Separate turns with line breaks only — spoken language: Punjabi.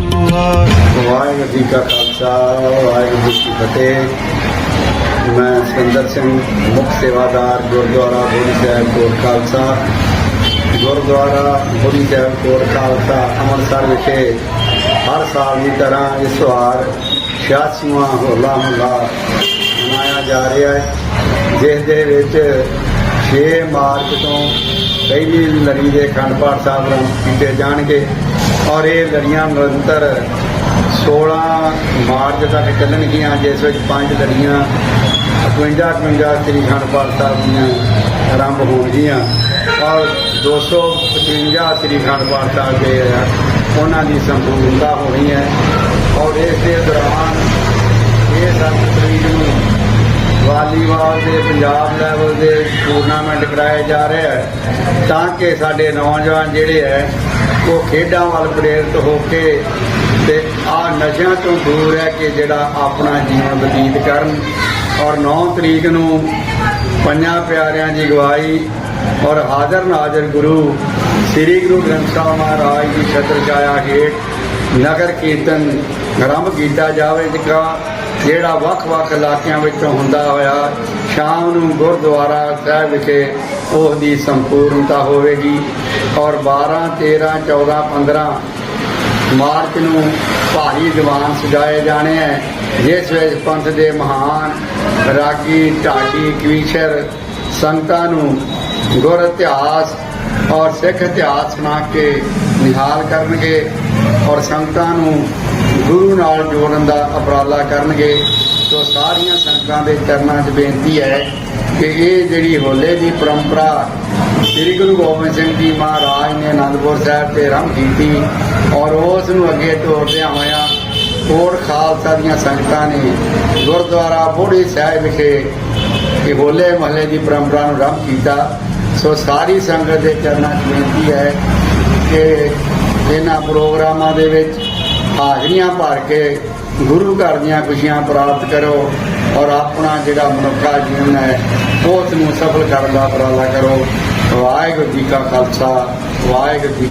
ਵਾਹਿਗੁਰੂ ਜੀ ਕਾ ਖਾਲਸਾ, ਵਾਹਿਗੁਰੂ ਜੀ ਕੀ ਫਤਿਹ। ਮੈਂ ਸਿੰਦਰ ਸਿੰਘ, ਮੁੱਖ ਸੇਵਾਦਾਰ, ਗੁਰਦੁਆਰਾ ਬੋੜੀ ਸਾਹਿਬ, ਕੋਟ ਖਾਲਸਾ। ਗੁਰਦੁਆਰਾ ਬੋੜੀ ਸਾਹਿਬ, ਕੋਟ ਖਾਲਸਾ, ਅੰਮ੍ਰਿਤਸਰ ਵਿਖੇ ਹਰ ਸਾਲ ਦੀ ਤਰ੍ਹਾਂ ਇਸ ਵਾਰ 86ਵਾਂ ਹੋਲਾ ਮਹੱਲਾ ਮਨਾਇਆ ਜਾ ਰਿਹਾ ਹੈ, ਜਿਸ ਦੇ ਵਿੱਚ 6 ਮਾਰਚ ਤੋਂ ਪਹਿਲੀ ਲੜੀ ਦੇ ਅਖੰਡ ਪਾਠ ਸਾਹਿਬ ਆਰੰਭ ਕੀਤੇ ਜਾਣਗੇ ਔਰ ਇਹ ਲੜੀਆਂ ਨਿਰੰਤਰ 16 ਮਾਰਚ ਤੱਕ ਚੱਲਣਗੀਆਂ ਜਿਸ ਵਿੱਚ ਪੰਜ ਲੜੀਆਂ 52 52 ਸ੍ਰੀ ਅਖੰਡ ਪਾਠ ਸਾਹਿਬ ਦੀਆਂ ਆਰੰਭ ਹੋਣਗੀਆਂ ਔਰ 255 ਸ੍ਰੀ ਅਖੰਡ ਪਾਠ ਸਾਹਿਬ ਦੇ ਆ, ਉਹਨਾਂ ਦੀ ਸੰਪੂਰਨਤਾ ਹੋਣੀ ਹੈ ਔਰ ਇਸ ਦੇ ਦੌਰਾਨ ਇਹ ਸੱਤ ਤਰੀਕ ਨੂੰ ਵਾਲੀਬਾਲ ਦੇ ਪੰਜਾਬ ਲੈਵਲ ਦੇ ਟੂਰਨਾਮੈਂਟ ਕਰਾਏ ਜਾ ਰਹੇ ਹੈ ਤਾਂ ਕਿ ਸਾਡੇ ਨੌਜਵਾਨ ਜਿਹੜੇ ਹੈ ਉਹ ਖੇਡਾਂ ਵੱਲ ਪ੍ਰੇਰਿਤ ਹੋ ਕੇ ਤੇ ਆ ਨਸ਼ਿਆਂ ਤੋਂ ਦੂਰ ਰਹਿ ਕੇ ਜਿਹੜਾ ਆਪਣਾ ਜੀਵਨ ਬਤੀਤ ਕਰਨ ਔਰ 9 ਤਰੀਕ ਨੂੰ ਪੰਜਾਂ ਪਿਆਰਿਆਂ ਦੀ ਗਵਾਹੀ ਔਰ ਹਾਜ਼ਰ ਨਾਜ਼ਰ ਗੁਰੂ, ਸ੍ਰੀ ਗੁਰੂ ਗ੍ਰੰਥ ਸਾਹਿਬ ਮਹਾਰਾਜ ਦੀ ਛਤਰ ਛਾਇਆ ਹੇਠ ਨਗਰ ਕੀਰਤਨ ਆਰੰਭ ਕੀਤਾ ਜਾਵੇਗਾ। ਜਿਹੜਾ ਵੱਖ-ਵੱਖ ਇਲਾਕਿਆਂ ਵਿੱਚੋਂ ਹੁੰਦਾ ਹੋਇਆ, ਸ਼ਾਮ ਨੂੰ ਗੁਰਦੁਆਰਾ ਸਾਹਿਬ ਵਿਖੇ ਉਸ ਦੀ ਸੰਪੂਰਨਤਾ ਹੋਵੇਗੀ ਔਰ 12 13 14 15 ਮਾਰਚ ਨੂੰ ਭਾਰੀ ਦੀਵਾਨ ਸਜਾਏ ਜਾਣੇ ਹੈ, ਜਿਸ ਵਿੱਚ ਪੰਥ ਦੇ ਮਹਾਨ ਰਾਗੀ, ਢਾਡੀ, ਕਵੀਸ਼ਰ ਸੰਤਾਂ ਨੂੰ ਗੁਰ ਇਤਿਹਾਸ ਔਰ ਸਿੱਖ ਇਤਿਹਾਸ ਸੁਣਾ ਕੇ ਨਿਹਾਲ ਕਰਨਗੇ। ਔਰ ਸੰਗਤਾਂ ਨੂੰ ਗੁਰੂ ਨਾਲ ਜੋੜਨ ਦਾ ਉਪਰਾਲਾ ਕਰਨਗੇ, ਸੋ ਸਾਰੀਆਂ ਸੰਗਤਾਂ ਦੇ ਚਰਨਾਂ 'ਚ ਬੇਨਤੀ ਹੈ ਕਿ ਇਹ ਜਿਹੜੀ ਹੋਲੇ ਦੀ ਪਰੰਪਰਾ ਸ੍ਰੀ ਗੁਰੂ ਗੋਬਿੰਦ ਸਿੰਘ ਜੀ ਮਹਾਰਾਜ ਨੇ ਅਨੰਦਪੁਰ ਸਾਹਿਬ ਤੇ ਆਰੰਭ ਕੀਤੀ ਔਰ ਉਸ ਨੂੰ ਅੱਗੇ ਤੋਰਦਿਆਂ ਹੋਇਆਂ ਕੋਟ ਖਾਲਸਾ ਦੀਆਂ ਸੰਗਤਾਂ ਨੇ ਗੁਰਦੁਆਰਾ ਬੋੜੀ ਸਾਹਿਬ ਵਿਖੇ ਇਹ ਹੋਲੇ ਮਹੱਲੇ ਦੀ ਪਰੰਪਰਾ ਨੂੰ ਆਰੰਭ ਕੀਤਾ। ਸੋ ਸਾਰੀ ਸੰਗਤ ਦੇ ਚਰਨਾਂ 'ਚ ਬੇਨਤੀ ਹੈ ਕਿ ਇਹਨਾਂ ਪ੍ਰੋਗਰਾਮਾਂ ਦੇ ਵਿੱਚ ਹਾਜ਼ਰੀਆਂ ਭਰ ਕੇ ਗੁਰੂ ਘਰ ਦੀਆਂ ਖੁਸ਼ੀਆਂ ਪ੍ਰਾਪਤ ਕਰੋ ਔਰ ਆਪਣਾ ਜਿਹੜਾ ਮਨੁੱਖਾ ਜੀਵਨ ਹੈ, ਉਸ ਨੂੰ ਸਫਲ ਕਰਨ ਦਾ ਉਪਰਾਲਾ ਕਰੋ। ਵਾਹਿਗੁਰੂ ਜੀ ਕਾ ਖਾਲਸਾ, ਵਾਹਿਗੁਰੂ ਜੀ